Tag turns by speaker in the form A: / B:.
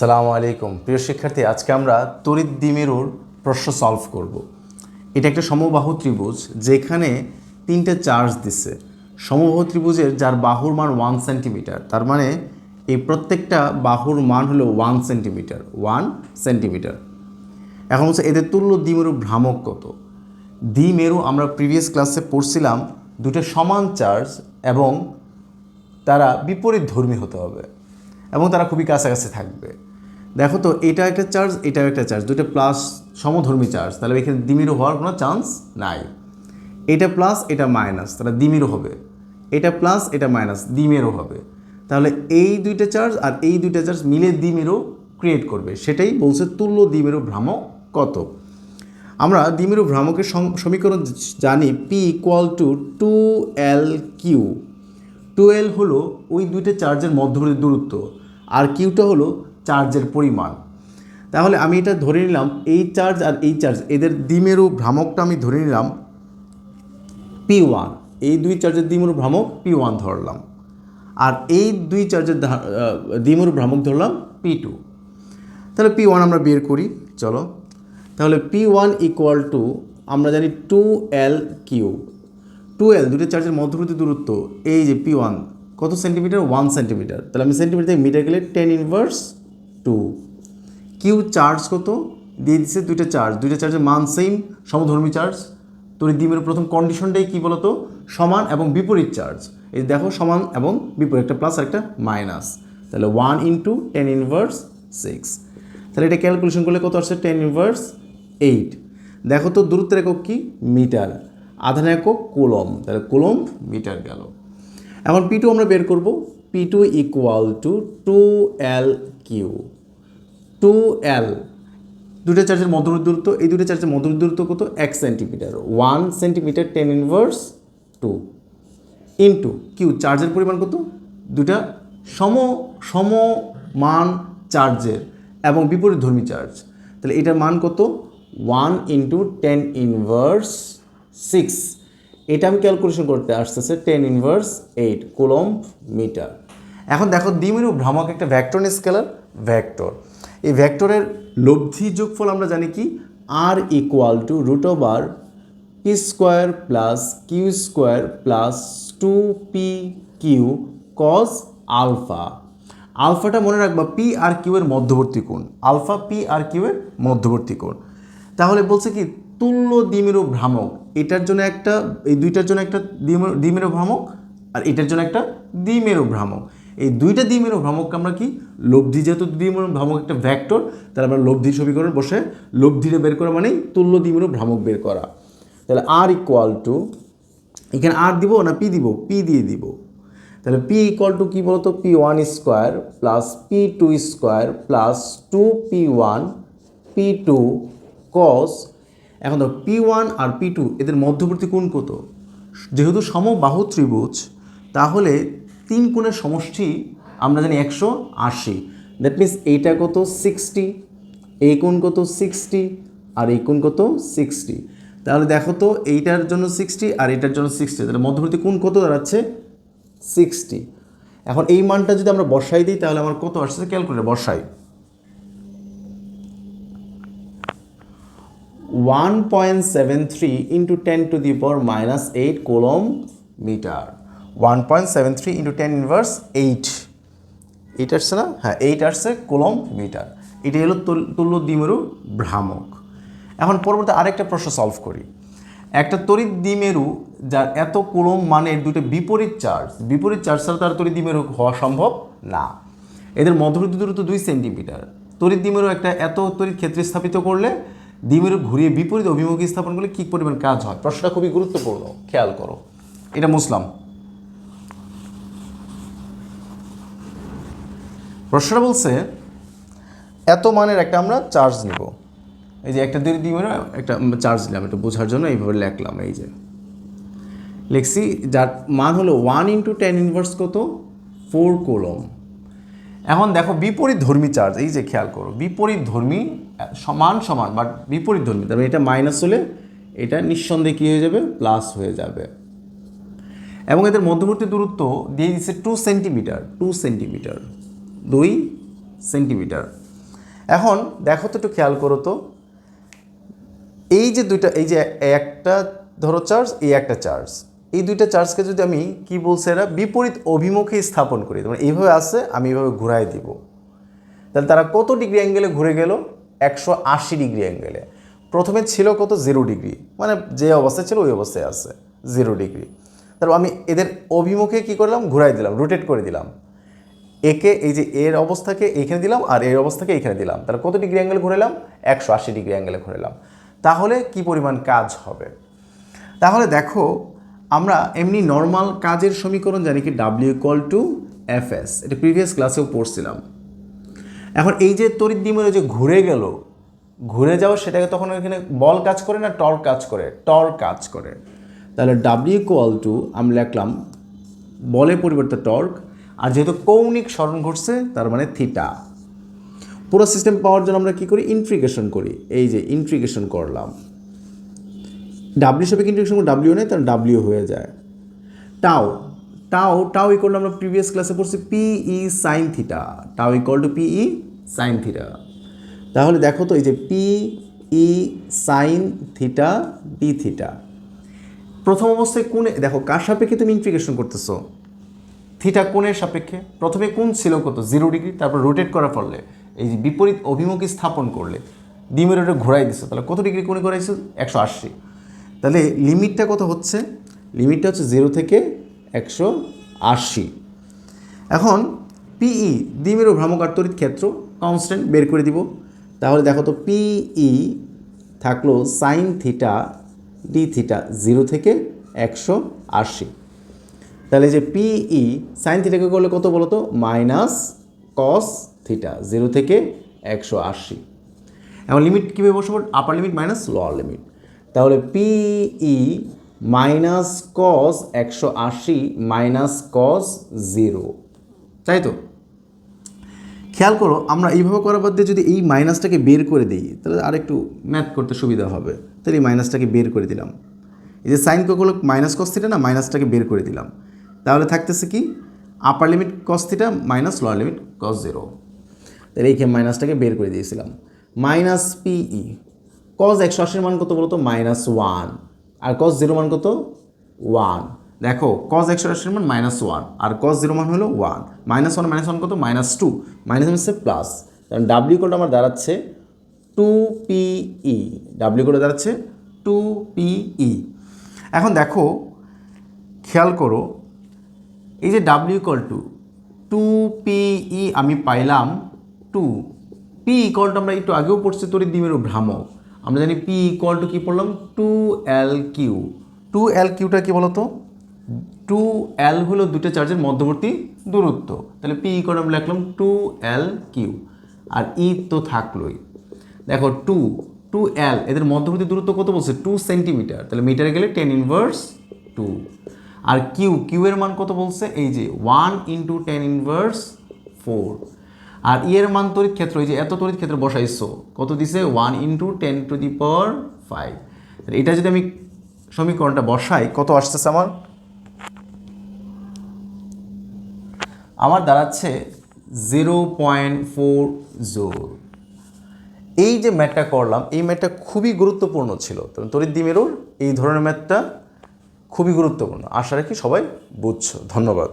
A: সালামু আলাইকুম। প্রিয় শিক্ষার্থী, আজকে আমরা তড়িৎ দ্বিমেরুর প্রশ্ন সলভ করব। এটা একটা সমবাহু ত্রিভুজ যেখানে তিনটে চার্জ দিচ্ছে সমবাহু ত্রিভুজের যার বাহুর মান ওয়ান সেন্টিমিটার তার মানে এই প্রত্যেকটা বাহুর মান হলো ওয়ান সেন্টিমিটার ওয়ান সেন্টিমিটার এখন হচ্ছে এদের তুল্য দ্বিমেরু ভ্রামক কত? দ্বিমেরু আমরা প্রিভিয়াস ক্লাসে পড়ছিলাম দুটো সমান চার্জ এবং তারা বিপরীত ধর্মী হতে হবে এবং তারা খুবই কাছাকাছি থাকবে। দেখো তো এটা একটা চার্জ এটাও একটা চার্জ দুটো প্লাস সমধর্মী চার্জ তাহলে এখানে দ্বিমেরু হওয়ার কোনো চান্স নাই। এটা প্লাস এটা মাইনাস তাহলে দ্বিমেরু হবে। এটা প্লাস এটা মাইনাস দ্বিমেরু হবে। তাহলে এই দুইটা চার্জ আর এই দুইটা চার্জ মিলে দ্বিমেরু ক্রিয়েট করবে। সেটাই বলছে তুল্য দ্বিমেরু ভ্রামক কত? আমরা দ্বিমেরু ভ্রামকের সমীকরণ জানি P equal to two L Q two L হলো ওই দুইটা চার্জের মধ্যবর্তী দূরত্ব। আর কিউটা হলো চার্জের পরিমাণ। তাহলে আমি এটা ধরে নিলাম, এই চার্জ আর এই চার্জ, এদের দ্বিমেরু ভ্রামকটা আমি ধরে নিলাম পি ওয়ান। এই দুই চার্জের দ্বিমেরু ভ্রামক পি ওয়ান ধরলাম। আর এই দুই চার্জের দ্বিমেরু ভ্রামক ধরলাম পি টু। তাহলে পি ওয়ান আমরা বের করি, চলো। তাহলে পি ওয়ান ইকুয়াল টু আমরা জানি two L Q two L দুটো চার্জের মধ্যবর্তী দূরত্ব, এই যে পি ওয়ান, কত সেন্টিমিটার? ওয়ান সেন্টিমিটার তাহলে আমি সেন্টিমিটার থেকে মিটার গেলে ten inverse two. Q charge কত? দিয়ে দিচ্ছে দুইটা চার্জ। দুইটা চার্জের মান সেম সমধর্মী চার্জ। তড়িৎ দ্বিমেরু প্রথম কন্ডিশনটাই কী বলতো? সমান এবং বিপরীত চার্জ। এই দেখো, সমান এবং বিপরীত, একটা প্লাস আর একটা মাইনাস তাহলে one into ten inverse six তাহলে এটা ক্যালকুলেশন করলে কত আসছে? টেন ইনভার্স এইট দেখো তো দূরত্বের একক কি? মিটার আধান একক কোলম তাহলে কোলম মিটার গেল। এখন পি টু আমরা বের করব। P two equal to two L Q two L দুটো চার্জের মধ্যবর্তী দূরত্ব, এই দুটো চার্জের মধ্যবর্তী দূরত্ব কত? এক centimetre one centimetre ten inverse two into Q চার্জের পরিমাণ কত? দুটা সম সমমান চার্জের এবং বিপরীত ধর্মী চার্জ। তাহলে এটার মান কত? One into ten inverse six এটা আমি ক্যালকুলেশন করতে আসতেছে ten inverse eight coulomb metre এখন দেখো দ্বিমেরু ভ্রামক একটা ভ্যাক্টর স্কেলার ভ্যাক্টর এই ভ্যাক্টরের লব্ধি যোগফল আমরা জানি কি? আর equal to root over P square plus Q square plus two P Q cos alpha আলফাটা মনে রাখবা পি আর কিউ এর মধ্যবর্তী কোণ। আলফা পি আর কিউ এর মধ্যবর্তী কোণ। তাহলে বলছে কি? তুল্য দ্বিমেরু ভ্রামক এটার জন্য একটা, এই দুইটার জন্য একটা দ্বিমেরু ভ্রামক আর এটার জন্য একটা দ্বিমেরু ভ্রামক। এই দুইটা দ্বিমেরু ভ্রামককে আমরা কি, লব্ধি যেহেতু দ্বিমেরু ভ্রামক একটা ভ্যাক্টর, তাহলে আমরা লব্ধি সমীকরণ বসে লব্ধিটা বের করা মানেই তুল্য দ্বিমেরু ভ্রামক বের করা। তাহলে আর ইকুয়াল টু এখানে আর দিব না পি দিব? পি দিয়ে দিব। তাহলে পি ইকুয়াল টু কী বলতো? P one square plus P two square plus two P one P two cos এখন ধর পি ওয়ান আর পি টু এদের মধ্যবর্তী কোণ কত? যেহেতু সমবাহু ত্রিভুজ, তাহলে তিন কোণের সমষ্টি আমরা জানি একশো আশি। দ্যাট মিন্স এইটা কত? সিক্সটি এই কোণ কত? সিক্সটি আর এই কোণ কত? সিক্সটি তাহলে দেখো তো, এইটার জন্য সিক্সটি আর এটার জন্য সিক্সটি তাহলে মধ্যবর্তী কোণ কত দাঁড়াচ্ছে? সিক্সটি এখন এই মানটা যদি আমরা বসাই দিই, তাহলে আমার কত আসছে? ক্যালকুলেটর বসাই। One point seven three into ten to the power minus eight coulomb metre one point seven three into ten inverse eight eight আসছে না? হ্যাঁ এইট আসছে কোলম মিটার এটা হলো তুল- তুল্য দ্বিমেরু ভ্রামক। এখন পরবর্তী আরেকটা প্রশ্ন সলভ করি। একটা তড়িৎ দ্বিমেরু যার এত কোলম মানের দুটো বিপরীত চার্জ বিপরীত চার্জ ছাড়া তার তড়িৎ দ্বিমেরু হওয়া সম্ভব না। এদের মধ্যবর্তী দূরত্ব দুই সেন্টিমিটার তড়িৎ দ্বিমেরু একটা এত তড়িৎ ক্ষেত্রে স্থাপিত করলে দ্বিমেরু ঘুরিয়ে বিপরীত অভিমুখী স্থাপন করলে কী পরিমাণ কাজ হয়? প্রশ্নটা খুবই গুরুত্বপূর্ণ, খেয়াল করো। এটা মুসলাম। প্রশ্নটা বলছে, এত মানের একটা আমরা চার্জ নিব। এই যে একটা দুই দিয়ে একটা চার্জ নিলাম একটু বোঝার জন্য এইভাবে লিখলাম, এই যে। লিখছি, যার মান হলো ওয়ান ইন্টু টেন ইনভার্স কত? ফোর কোলম এখন দেখো বিপরীত ধর্মী চার্জ এই যে খেয়াল করো, বিপরীত ধর্মী সমান সমান বাট বিপরীত ধর্মী তারপরে এটা মাইনাস হলে এটা নিঃসন্দেহে কী হয়ে যাবে? প্লাস হয়ে যাবে। এবং এদের মধ্যবর্তী দূরত্ব দিয়ে দিচ্ছে টু সেন্টিমিটার টু সেন্টিমিটার দুই সেন্টিমিটার এখন দেখো তো একটু খেয়াল করো তো, এই যে দুইটা, এই যে একটা ধরো চার্জ এই একটা চার্জ এই দুইটা চার্জকে যদি আমি কি বলছে এরা? বিপরীত অভিমুখে স্থাপন করি। মানে এইভাবে আসছে আমি এইভাবে ঘুরাই দিব। তাহলে তারা কত ডিগ্রি অ্যাঙ্গেলে ঘুরে গেল? একশো আশি ডিগ্রি অ্যাঙ্গেলে প্রথমে ছিল কত? Zero degree. মানে যে অবস্থায় ছিল ওই অবস্থায় আছে, জিরো ডিগ্রি। তারপর আমি এদের অভিমুখে কি করলাম? ঘুরাই দিলাম রোটেট করে দিলাম। একে এই যে এর অবস্থাকে এইখানে দিলাম আর এর অবস্থাকে এইখানে দিলাম। তাহলে কত ডিগ্রি অ্যাঙ্গেলে ঘুরালাম? একশো আশি ডিগ্রি অ্যাঙ্গেলে ঘুরালাম। তাহলে কি পরিমাণ কাজ হবে? তাহলে দেখো আমরা এমনি নর্মাল কাজের সমীকরণ জানি কি W equal to F S এটা প্রিভিয়াস ক্লাসেও পড়ছিলাম। এখন এই যে তড়িৎ দ্বিমেরু যে ঘুরে গেল, ঘুরে যাওয়া সেটাকে তখন এখানে বল কাজ করে না টর্ক কাজ করে? টর্ক কাজ করে। তাহলে ডাব্লিউ ইকুয়াল টু আমি লিখলাম বলের পরিবর্তে টর্ক, আর যেহেতু কৌণিক স্মরণ ঘটছে, তার মানে থিটা পুরো সিস্টেম পাওয়ার জন্য আমরা কী করি? ইন্ট্রিগেশন করি। এই যে ইন্ট্রিগেশন করলাম। ডাব্লিউ সাপেক্ষে ইন্ট্রিগেশন করে ডাব্লিউ নেই, তাহলে ডাব্লিউ হয়ে যায়। টাও টাও টাও ইকুয়াল আমরা প্রিভিয়াস ক্লাসে পড়ছি PE sine theta tau equal to PE sine theta তাহলে দেখো তো এই যে PE sine theta D theta প্রথম অবস্থায় কোণে দেখো, কার সাপেক্ষে তুমি ইন্ট্রিগেশন করতেছো? থিটা কোণের সাপেক্ষে। প্রথমে কোণ ছিল কত? জিরো ডিগ্রি তারপর রোটেট করার ফলে এই যে বিপরীত অভিমুখী স্থাপন করলে ডিমের ঘোরাই দিছো। তাহলে কত ডিগ্রি কোণে ঘোরাইছো? একশো আশি। তাহলে লিমিটটা কত হচ্ছে? লিমিটটা হচ্ছে জিরো থেকে একশো আশি। এখন পিই দ্বিমেরু ভ্রামকার তড়িৎ ক্ষেত্র কনস্ট্যান্ট বের করে দিব। তাহলে দেখো তো পিই থাকল sine theta D theta zero থেকে একশো আশি। তাহলে যে পিই সাইন থিটাকে করলে কত বলো তো মাইনাস কস থিটা জিরো থেকে একশো আশি। এখন লিমিট কীভাবে বসবো? Upper limit minus lower limit তাহলে পিই মাইনাস কস একশো আশি মাইনাস কস জিরো তাই তো? খেয়াল করো, আমরা এইভাবে করার বাদ দিয়ে যদি এই মাইনাসটাকে বের করে দিই, তাহলে আর একটু ম্যাথ করতে সুবিধা হবে। তাহলে এই মাইনাসটাকে বের করে দিলাম। এই যে সাইন কখনো মাইনাস কস কস্তিটা না? মাইনাসটাকে বের করে দিলাম। তাহলে থাকতেছে কি? Upper limit কস্তিটা minus lower limit cos zero তাহলে এইখানে মাইনাসটাকে বের করে দিয়েছিলাম। মাইনাস পিই কজ একশো আশির মান কত বলতো? মাইনাস ওয়ান আর কজ জিরো মান কত? ওয়ান দেখো কজ একশো আশির মান মাইনাস ওয়ান আর কজ জিরো মান হলো one minus one minus one কত? মাইনাস টু মাইনাস হচ্ছে প্লাস কারণ ডাব্লিউ কোড আমার দাঁড়াচ্ছে টু পিই ডাব্লিউ কোডে দাঁড়াচ্ছে টু পিই এখন দেখো, খেয়াল করো, এই যে W equal to two PE আমি পাইলাম টু পি ইকল টু আমরা একটু আগেও পড়ছি, তড়িৎ দ্বিমেরু ভ্রামক। আমরা জানি পি ইকল টু কী পড়লাম? Two L Q two L কিউটা কী বলতো? টু এল হলো দুটো চার্জের মধ্যবর্তী দূরত্ব। তাহলে পি ইকল আমরা লিখলাম টু এল কিউ আর ই তো থাকলোই। দেখো টু টু এল এদের মধ্যবর্তী দূরত্ব কত বলছে? টু সেন্টিমিটার তাহলে মিটারে গেলে টেন ইনভার্স টু আর কিউ কিউ এর মান কত বলছে? এই যে one into ten inverse four আর ইয়ের মান তড়িৎ ক্ষেত্র, এই যে এত তড়িৎ ক্ষেত্র বসাইছো, কত দিছে? One into ten to the power five এটা যদি আমি সমীকরণটা বসাই, কত আসতেছে আমার? আমার দাঁড়াচ্ছে জিরো পয়েন্ট ফোর জোর এই যে ম্যাথটা করলাম, এই ম্যাথটা খুবই গুরুত্বপূর্ণ ছিল। তো তড়িৎ দ্বিমেরুর এই ধরনের ম্যাথটা খুবই গুরুত্বপূর্ণ। আশা রাখি সবাই বুঝছ। ধন্যবাদ।